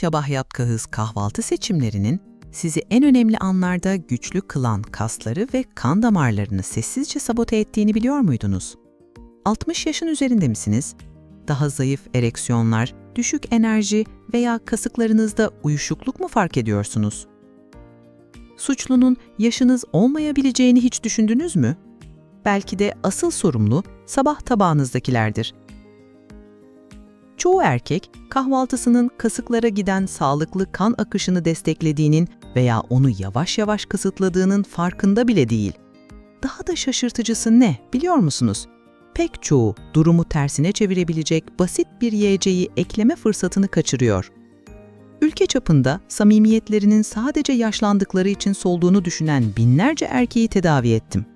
Sabah yapkahız kahvaltı seçimlerinin sizi en önemli anlarda güçlü kılan kasları ve kan damarlarını sessizce sabote ettiğini biliyor muydunuz? 60 yaşın üzerinde misiniz? Daha zayıf ereksiyonlar, düşük enerji veya kasıklarınızda uyuşukluk mu fark ediyorsunuz? Suçlunun yaşınız olmayabileceğini hiç düşündünüz mü? Belki de asıl sorumlu sabah tabağınızdakilerdir. Çoğu erkek kahvaltısının kasıklara giden sağlıklı kan akışını desteklediğinin veya onu yavaş yavaş kısıtladığının farkında bile değil. Daha da şaşırtıcısı ne biliyor musunuz? Pek çoğu durumu tersine çevirebilecek basit bir yiyeceği ekleme fırsatını kaçırıyor. Ülke çapında samimiyetlerinin sadece yaşlandıkları için solduğunu düşünen binlerce erkeği tedavi ettim.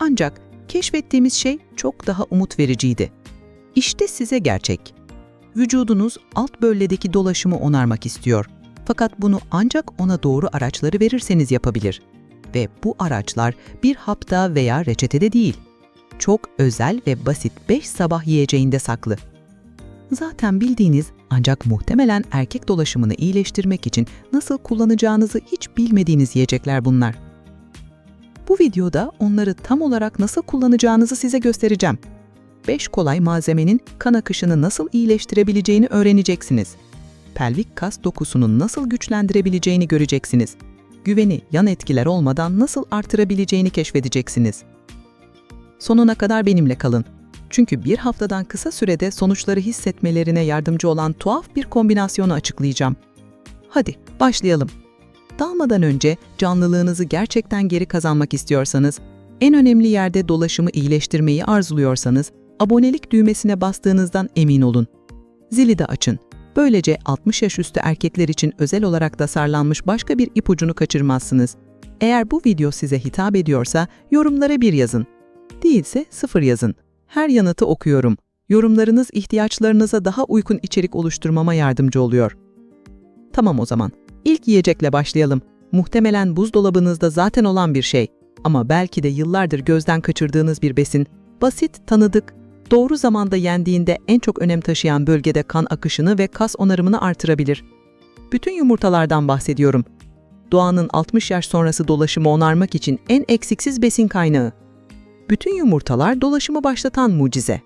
Ancak keşfettiğimiz şey çok daha umut vericiydi. İşte size gerçek. Vücudunuz alt bölledeki dolaşımı onarmak istiyor. Fakat bunu ancak ona doğru araçları verirseniz yapabilir. Ve bu araçlar bir hapta veya reçetede değil. Çok özel ve basit 5 sabah yiyeceğinde saklı. Zaten bildiğiniz ancak muhtemelen erkek dolaşımını iyileştirmek için nasıl kullanacağınızı hiç bilmediğiniz yiyecekler bunlar. Bu videoda onları tam olarak nasıl kullanacağınızı size göstereceğim. 5 kolay malzemenin kan akışını nasıl iyileştirebileceğini öğreneceksiniz. Pelvik kas dokusunun nasıl güçlendirebileceğini göreceksiniz. Güveni yan etkiler olmadan nasıl artırabileceğini keşfedeceksiniz. Sonuna kadar benimle kalın. Çünkü bir haftadan kısa sürede sonuçları hissetmelerine yardımcı olan tuhaf bir kombinasyonu açıklayacağım. Hadi başlayalım. Dalmadan önce canlılığınızı gerçekten geri kazanmak istiyorsanız, en önemli yerde dolaşımı iyileştirmeyi arzuluyorsanız, abonelik düğmesine bastığınızdan emin olun. Zili de açın. Böylece 60 yaş üstü erkekler için özel olarak tasarlanmış başka bir ipucunu kaçırmazsınız. Eğer bu video size hitap ediyorsa yorumlara bir yazın. Değilse sıfır yazın. Her yanıtı okuyorum. Yorumlarınız ihtiyaçlarınıza daha uygun içerik oluşturmama yardımcı oluyor. Tamam o zaman. İlk yiyecekle başlayalım. Muhtemelen buzdolabınızda zaten olan bir şey. Ama belki de yıllardır gözden kaçırdığınız bir besin. Basit, tanıdık, doğru zamanda yendiğinde en çok önem taşıyan bölgede kan akışını ve kas onarımını artırabilir. Bütün yumurtalardan bahsediyorum. Doğanın 60 yaş sonrası dolaşımı onarmak için en eksiksiz besin kaynağı. Bütün yumurtalar dolaşımı başlatan mucize.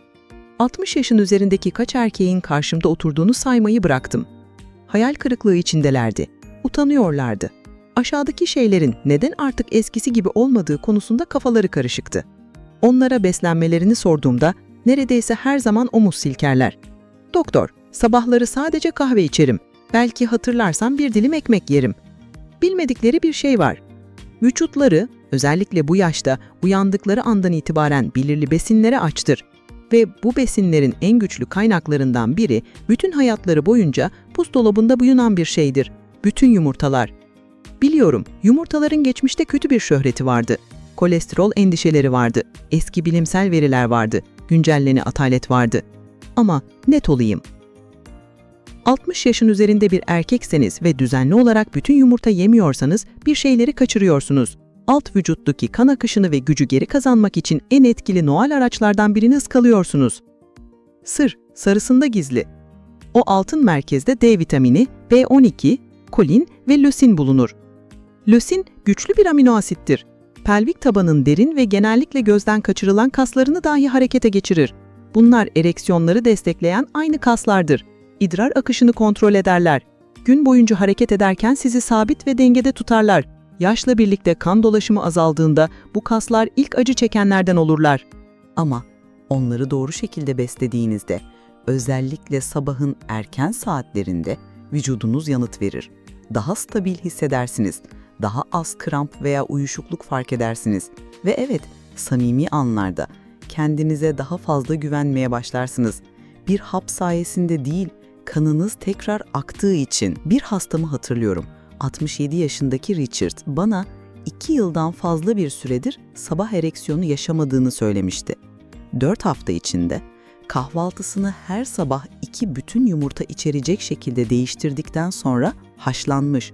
60 yaşın üzerindeki kaç erkeğin karşımda oturduğunu saymayı bıraktım. Hayal kırıklığı içindelerdi. Utanıyorlardı. Aşağıdaki şeylerin neden artık eskisi gibi olmadığı konusunda kafaları karışıktı. Onlara beslenmelerini sorduğumda neredeyse her zaman omuz silkerler. Doktor, sabahları sadece kahve içerim. Belki hatırlarsan bir dilim ekmek yerim. Bilmedikleri bir şey var. Vücutları, özellikle bu yaşta uyandıkları andan itibaren belirli besinlere açtır. Ve bu besinlerin en güçlü kaynaklarından biri bütün hayatları boyunca buzdolabında bulunan bir şeydir. Bütün yumurtalar. Biliyorum, yumurtaların geçmişte kötü bir şöhreti vardı. Kolesterol endişeleri vardı. Eski bilimsel veriler vardı. Güncelleni atalet vardı. Ama net olayım. 60 yaşın üzerinde bir erkekseniz ve düzenli olarak bütün yumurta yemiyorsanız bir şeyleri kaçırıyorsunuz. Alt vücuttaki kan akışını ve gücü geri kazanmak için en etkili Noel araçlardan birini ıskalıyorsunuz. Sır, sarısında gizli. O altın merkezde D vitamini, B12, kolin ve lösin bulunur. Lösin güçlü bir amino asittir. Pelvik tabanın derin ve genellikle gözden kaçırılan kaslarını dahi harekete geçirir. Bunlar ereksiyonları destekleyen aynı kaslardır. İdrar akışını kontrol ederler. Gün boyunca hareket ederken sizi sabit ve dengede tutarlar. Yaşla birlikte kan dolaşımı azaldığında bu kaslar ilk acı çekenlerden olurlar. Ama onları doğru şekilde beslediğinizde, özellikle sabahın erken saatlerinde vücudunuz yanıt verir. Daha stabil hissedersiniz. Daha az kramp veya uyuşukluk fark edersiniz. Ve evet, samimi anlarda kendinize daha fazla güvenmeye başlarsınız. Bir hap sayesinde değil, kanınız tekrar aktığı için bir hastamı hatırlıyorum. 67 yaşındaki Richard bana 2 yıldan fazla bir süredir sabah ereksiyonu yaşamadığını söylemişti. 4 hafta içinde kahvaltısını her sabah iki bütün yumurta içerecek şekilde değiştirdikten sonra haşlanmış.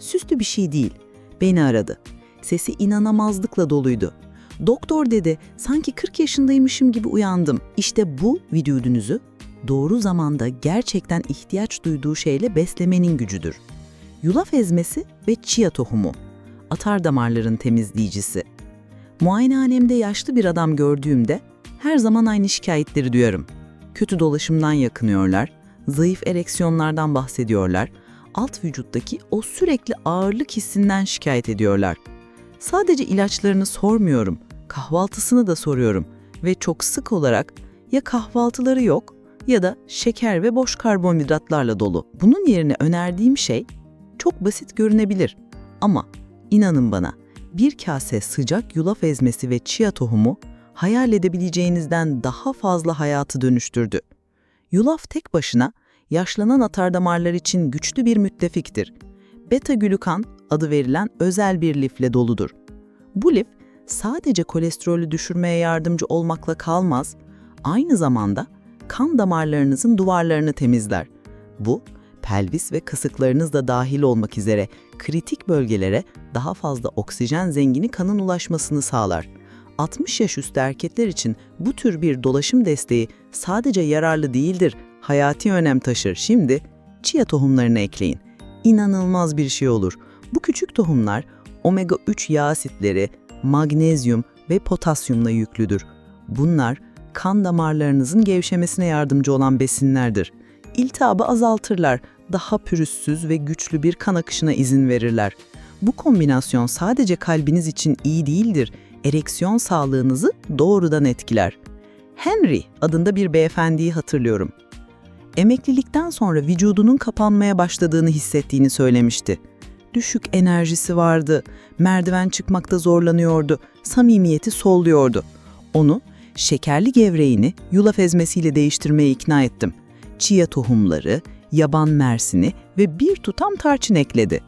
Süslü bir şey değil. Beni aradı. Sesi inanamazlıkla doluydu. Doktor dedi, sanki 40 yaşındaymışım gibi uyandım. İşte bu vücudunuzu doğru zamanda gerçekten ihtiyaç duyduğu şeyle beslemenin gücüdür. Yulaf ezmesi ve chia tohumu, atar damarların temizleyicisi. Muayenehanemde yaşlı bir adam gördüğümde her zaman aynı şikayetleri duyarım. Kötü dolaşımdan yakınıyorlar, zayıf ereksiyonlardan bahsediyorlar, alt vücuttaki o sürekli ağırlık hissinden şikayet ediyorlar. Sadece ilaçlarını sormuyorum, kahvaltısını da soruyorum ve çok sık olarak ya kahvaltıları yok ya da şeker ve boş karbonhidratlarla dolu. Bunun yerine önerdiğim şey çok basit görünebilir ama inanın bana bir kase sıcak yulaf ezmesi ve chia tohumu hayal edebileceğinizden daha fazla hayatı dönüştürdü. Yulaf tek başına yaşlanan atardamarlar için güçlü bir müttefiktir. Beta-glükan adı verilen özel bir lifle doludur. Bu lif sadece kolesterolü düşürmeye yardımcı olmakla kalmaz, aynı zamanda kan damarlarınızın duvarlarını temizler. Bu, pelvis ve kasıklarınız da dahil olmak üzere kritik bölgelere daha fazla oksijen zengini kanın ulaşmasını sağlar. 60 yaş üstü erkekler için bu tür bir dolaşım desteği sadece yararlı değildir, hayati önem taşır. Şimdi chia tohumlarını ekleyin. İnanılmaz bir şey olur. Bu küçük tohumlar omega 3 yağ asitleri, magnezyum ve potasyumla yüklüdür. Bunlar kan damarlarınızın gevşemesine yardımcı olan besinlerdir. İltihabı azaltırlar, daha pürüzsüz ve güçlü bir kan akışına izin verirler. Bu kombinasyon sadece kalbiniz için iyi değildir, ereksiyon sağlığınızı doğrudan etkiler. Henry adında bir beyefendiyi hatırlıyorum. Emeklilikten sonra vücudunun kapanmaya başladığını hissettiğini söylemişti. Düşük enerjisi vardı, merdiven çıkmakta zorlanıyordu, samimiyeti solluyordu. Onu şekerli gevreğini yulaf ezmesiyle değiştirmeye ikna ettim. Chia tohumları, yaban mersini ve bir tutam tarçın ekledi.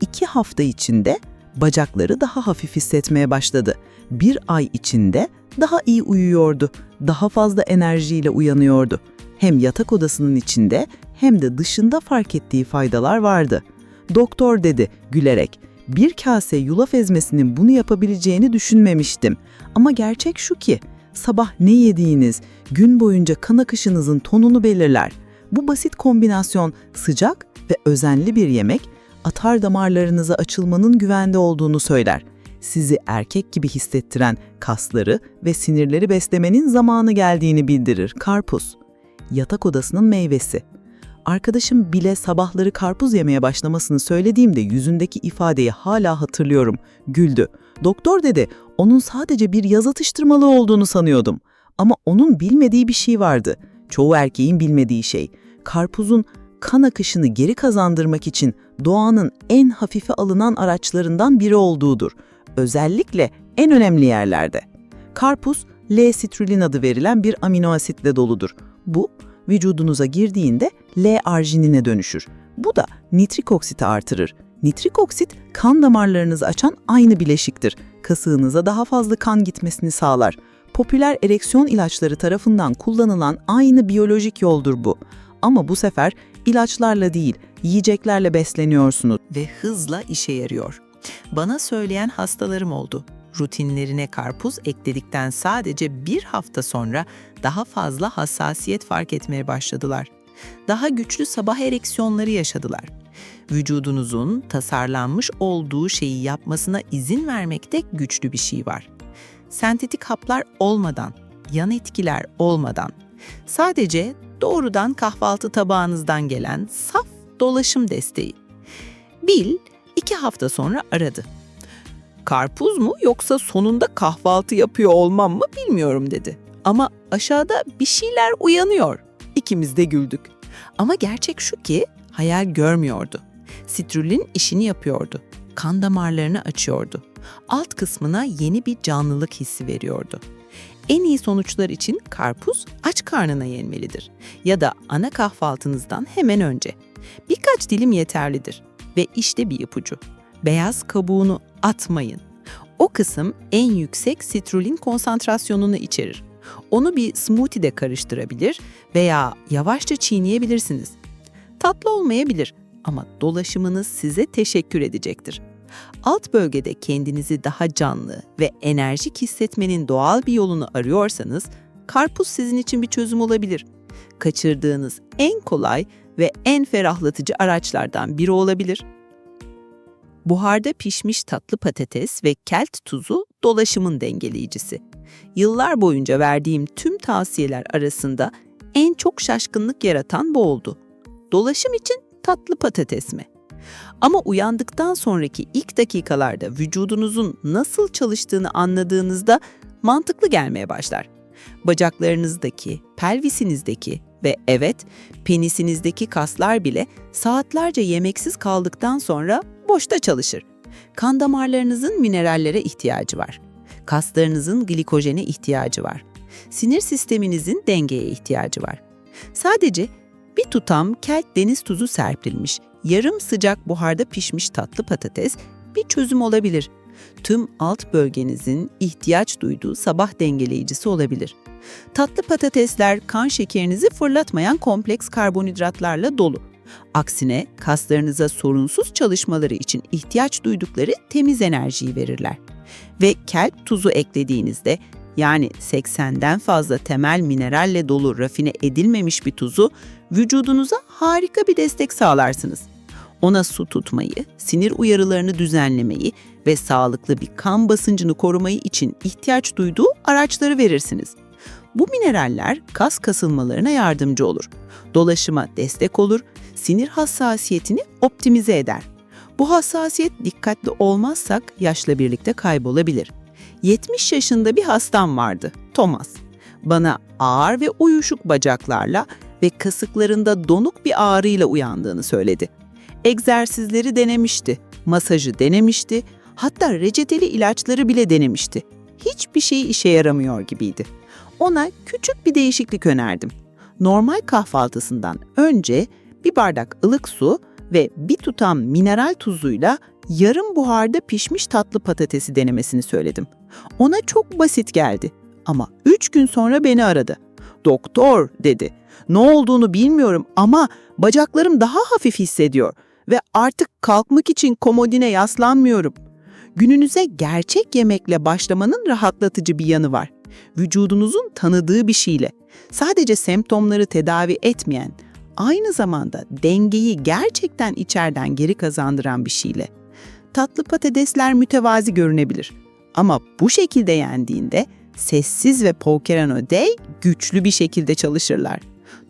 İki hafta içinde bacakları daha hafif hissetmeye başladı. Bir ay içinde daha iyi uyuyordu, daha fazla enerjiyle uyanıyordu. Hem yatak odasının içinde hem de dışında fark ettiği faydalar vardı. Doktor dedi gülerek, bir kase yulaf ezmesinin bunu yapabileceğini düşünmemiştim. Ama gerçek şu ki, sabah ne yediğiniz, gün boyunca kan akışınızın tonunu belirler. Bu basit kombinasyon sıcak ve özenli bir yemek, atar damarlarınıza açılmanın güvende olduğunu söyler. Sizi erkek gibi hissettiren kasları ve sinirleri beslemenin zamanı geldiğini bildirir. Karpuz, yatak odasının meyvesi. Arkadaşım bile sabahları karpuz yemeye başlamasını söylediğimde yüzündeki ifadeyi hala hatırlıyorum. Güldü. Doktor dedi, onun sadece bir yaz atıştırmalığı olduğunu sanıyordum. Ama onun bilmediği bir şey vardı. Çoğu erkeğin bilmediği şey. Karpuzun kan akışını geri kazandırmak için doğanın en hafife alınan araçlarından biri olduğudur. Özellikle en önemli yerlerde. Karpuz, L-sitrulin adı verilen bir amino asitle doludur. Bu, vücudunuza girdiğinde L-arginine dönüşür. Bu da nitrik oksiti artırır. Nitrik oksit, kan damarlarınızı açan aynı bileşiktir. Kasığınıza daha fazla kan gitmesini sağlar. Popüler ereksiyon ilaçları tarafından kullanılan aynı biyolojik yoldur bu. Ama bu sefer ilaçlarla değil, yiyeceklerle besleniyorsunuz ve hızla işe yarıyor. Bana söyleyen hastalarım oldu. Rutinlerine karpuz ekledikten sadece bir hafta sonra daha fazla hassasiyet fark etmeye başladılar. Daha güçlü sabah ereksiyonları yaşadılar. Vücudunuzun tasarlanmış olduğu şeyi yapmasına izin vermekte güçlü bir şey var. Sentetik haplar olmadan, yan etkiler olmadan, sadece doğrudan kahvaltı tabağınızdan gelen saf dolaşım desteği. Bill iki hafta sonra aradı. Karpuz mu yoksa sonunda kahvaltı yapıyor olmam mı bilmiyorum dedi. Ama aşağıda bir şeyler uyanıyor. İkimiz de güldük. Ama gerçek şu ki hayal görmüyordu. Sitrulin işini yapıyordu. Kan damarlarını açıyordu. Alt kısmına yeni bir canlılık hissi veriyordu. En iyi sonuçlar için karpuz aç karnına yenmelidir ya da ana kahvaltınızdan hemen önce. Birkaç dilim yeterlidir ve işte bir ipucu. Beyaz kabuğunu atmayın. O kısım en yüksek sitrulin konsantrasyonunu içerir. Onu bir smoothie'de karıştırabilir veya yavaşça çiğneyebilirsiniz. Tatlı olmayabilir ama dolaşımınız size teşekkür edecektir. Alt bölgede kendinizi daha canlı ve enerjik hissetmenin doğal bir yolunu arıyorsanız, karpuz sizin için bir çözüm olabilir. kaçırdığınız en kolay ve en ferahlatıcı araçlardan biri olabilir. Buharda pişmiş tatlı patates ve kelt tuzu dolaşımın dengeleyicisi. Yıllar boyunca verdiğim tüm tavsiyeler arasında en çok şaşkınlık yaratan bu oldu. Dolaşım için tatlı patates mi? Ama uyandıktan sonraki ilk dakikalarda vücudunuzun nasıl çalıştığını anladığınızda mantıklı gelmeye başlar. Bacaklarınızdaki, pelvisinizdeki ve evet penisinizdeki kaslar bile saatlerce yemeksiz kaldıktan sonra boşta çalışır. Kan damarlarınızın minerallere ihtiyacı var. Kaslarınızın glikojene ihtiyacı var. Sinir sisteminizin dengeye ihtiyacı var. Sadece bir tutam kelt deniz tuzu serpilmiş, yarım sıcak buharda pişmiş tatlı patates bir çözüm olabilir. Tüm alt bölgenizin ihtiyaç duyduğu sabah dengeleyicisi olabilir. Tatlı patatesler kan şekerinizi fırlatmayan kompleks karbonhidratlarla dolu. Aksine kaslarınıza sorunsuz çalışmaları için ihtiyaç duydukları temiz enerjiyi verirler. Ve kelp tuzu eklediğinizde yani 80'den fazla temel mineralle dolu rafine edilmemiş bir tuzu vücudunuza harika bir destek sağlarsınız. Ona su tutmayı, sinir uyarılarını düzenlemeyi ve sağlıklı bir kan basıncını korumayı için ihtiyaç duyduğu araçları verirsiniz. Bu mineraller kas kasılmalarına yardımcı olur. Dolaşıma destek olur, sinir hassasiyetini optimize eder. Bu hassasiyet dikkatli olmazsak yaşla birlikte kaybolabilir. 70 yaşında bir hastam vardı, Thomas. Bana ağır ve uyuşuk bacaklarla ve kasıklarında donuk bir ağrıyla uyandığını söyledi. Egzersizleri denemişti, masajı denemişti, hatta reçeteli ilaçları bile denemişti. Hiçbir şey işe yaramıyor gibiydi. Ona küçük bir değişiklik önerdim. Normal kahvaltısından önce bir bardak ılık su ve bir tutam mineral tuzuyla yarım buharda pişmiş tatlı patatesi denemesini söyledim. Ona çok basit geldi ama üç gün sonra beni aradı. Doktor dedi. Ne olduğunu bilmiyorum ama bacaklarım daha hafif hissediyor ve artık kalkmak için komodine yaslanmıyorum. Gününüze gerçek yemekle başlamanın rahatlatıcı bir yanı var. Vücudunuzun tanıdığı bir şeyle, sadece semptomları tedavi etmeyen, aynı zamanda dengeyi gerçekten içeriden geri kazandıran bir şeyle. Tatlı patatesler mütevazi görünebilir ama bu şekilde yendiğinde sessiz ve pokerano day güçlü bir şekilde çalışırlar.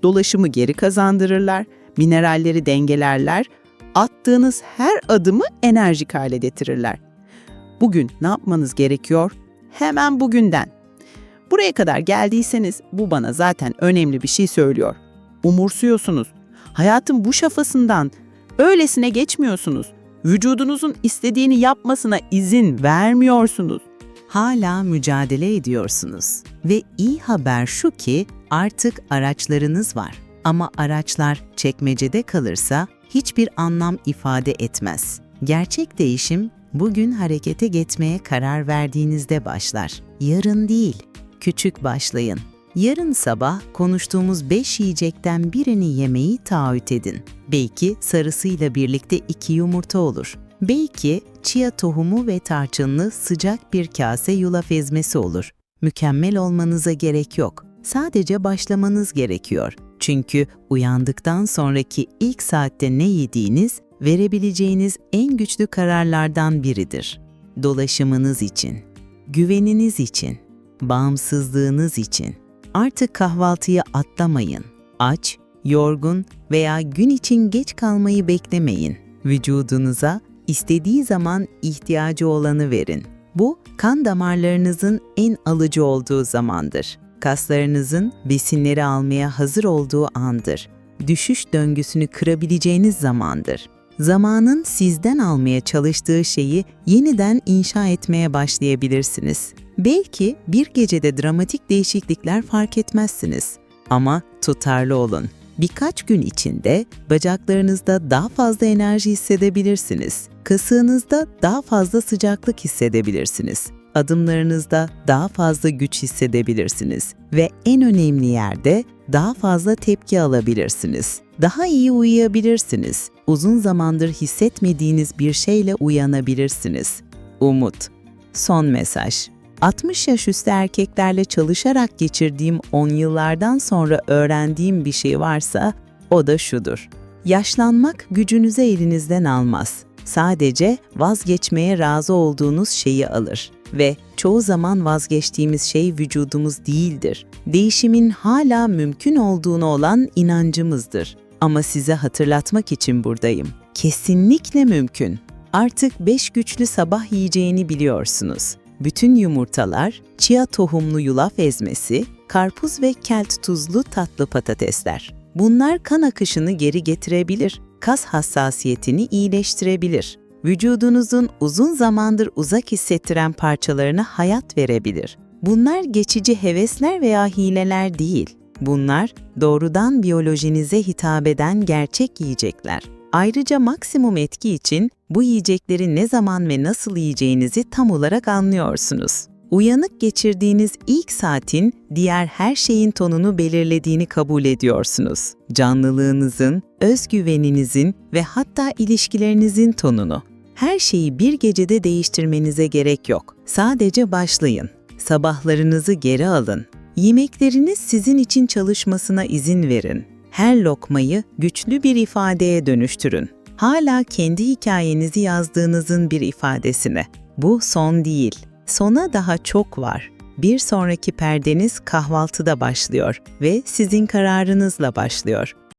Dolaşımı geri kazandırırlar, mineralleri dengelerler, attığınız her adımı enerjik hale getirirler. Bugün ne yapmanız gerekiyor? Hemen bugünden. Buraya kadar geldiyseniz bu bana zaten önemli bir şey söylüyor. Umursuyorsunuz. Hayatın bu şafasından öylesine geçmiyorsunuz. Vücudunuzun istediğini yapmasına izin vermiyorsunuz. hala mücadele ediyorsunuz. Ve iyi haber şu ki artık araçlarınız var. Ama araçlar çekmecede kalırsa hiçbir anlam ifade etmez. Gerçek değişim bugün harekete geçmeye karar verdiğinizde başlar. Yarın değil, küçük başlayın. Yarın sabah konuştuğumuz 5 yiyecekten birini yemeyi taahhüt edin. Belki sarısıyla birlikte iki yumurta olur. Belki chia tohumu ve tarçınlı sıcak bir kase yulaf ezmesi olur. Mükemmel olmanıza gerek yok. Sadece başlamanız gerekiyor. Çünkü uyandıktan sonraki ilk saatte ne yediğiniz, verebileceğiniz en güçlü kararlardan biridir. Dolaşımınız için, güveniniz için, bağımsızlığınız için. Artık kahvaltıyı atlamayın. Aç, yorgun veya gün için geç kalmayı beklemeyin. Vücudunuza istediği zaman ihtiyacı olanı verin. Bu kan damarlarınızın en alıcı olduğu zamandır. Kaslarınızın besinleri almaya hazır olduğu andır. Düşüş döngüsünü kırabileceğiniz zamandır. Zamanın sizden almaya çalıştığı şeyi yeniden inşa etmeye başlayabilirsiniz. Belki bir gecede dramatik değişiklikler fark etmezsiniz. Ama tutarlı olun. Birkaç gün içinde bacaklarınızda daha fazla enerji hissedebilirsiniz. Kasığınızda daha fazla sıcaklık hissedebilirsiniz. Adımlarınızda daha fazla güç hissedebilirsiniz ve en önemli yerde daha fazla tepki alabilirsiniz. Daha iyi uyuyabilirsiniz. Uzun zamandır hissetmediğiniz bir şeyle uyanabilirsiniz. Umut. Son mesaj. 60 yaş üstü erkeklerle çalışarak geçirdiğim 10 yıllardan sonra öğrendiğim bir şey varsa o da şudur. Yaşlanmak gücünüzü elinizden almaz. Sadece vazgeçmeye razı olduğunuz şeyi alır ve çoğu zaman vazgeçtiğimiz şey vücudumuz değildir. Değişimin hala mümkün olduğunu olan inancımızdır. Ama size hatırlatmak için buradayım. Kesinlikle mümkün. Artık 5 güçlü sabah yiyeceğini biliyorsunuz. Bütün yumurtalar, chia tohumlu yulaf ezmesi, karpuz ve kelt tuzlu tatlı patatesler. Bunlar kan akışını geri getirebilir, kas hassasiyetini iyileştirebilir. Vücudunuzun uzun zamandır uzak hissettiren parçalarına hayat verebilir. Bunlar geçici hevesler veya hileler değil. Bunlar doğrudan biyolojinize hitap eden gerçek yiyecekler. Ayrıca maksimum etki için bu yiyecekleri ne zaman ve nasıl yiyeceğinizi tam olarak anlıyorsunuz. Uyanık geçirdiğiniz ilk saatin diğer her şeyin tonunu belirlediğini kabul ediyorsunuz. Canlılığınızın, özgüveninizin ve hatta ilişkilerinizin tonunu. Her şeyi bir gecede değiştirmenize gerek yok. Sadece başlayın. Sabahlarınızı geri alın. Yemekleriniz sizin için çalışmasına izin verin. Her lokmayı güçlü bir ifadeye dönüştürün. Hala kendi hikayenizi yazdığınızın bir ifadesine. Bu son değil. Sona daha çok var. Bir sonraki perdeniz kahvaltıda başlıyor ve sizin kararınızla başlıyor.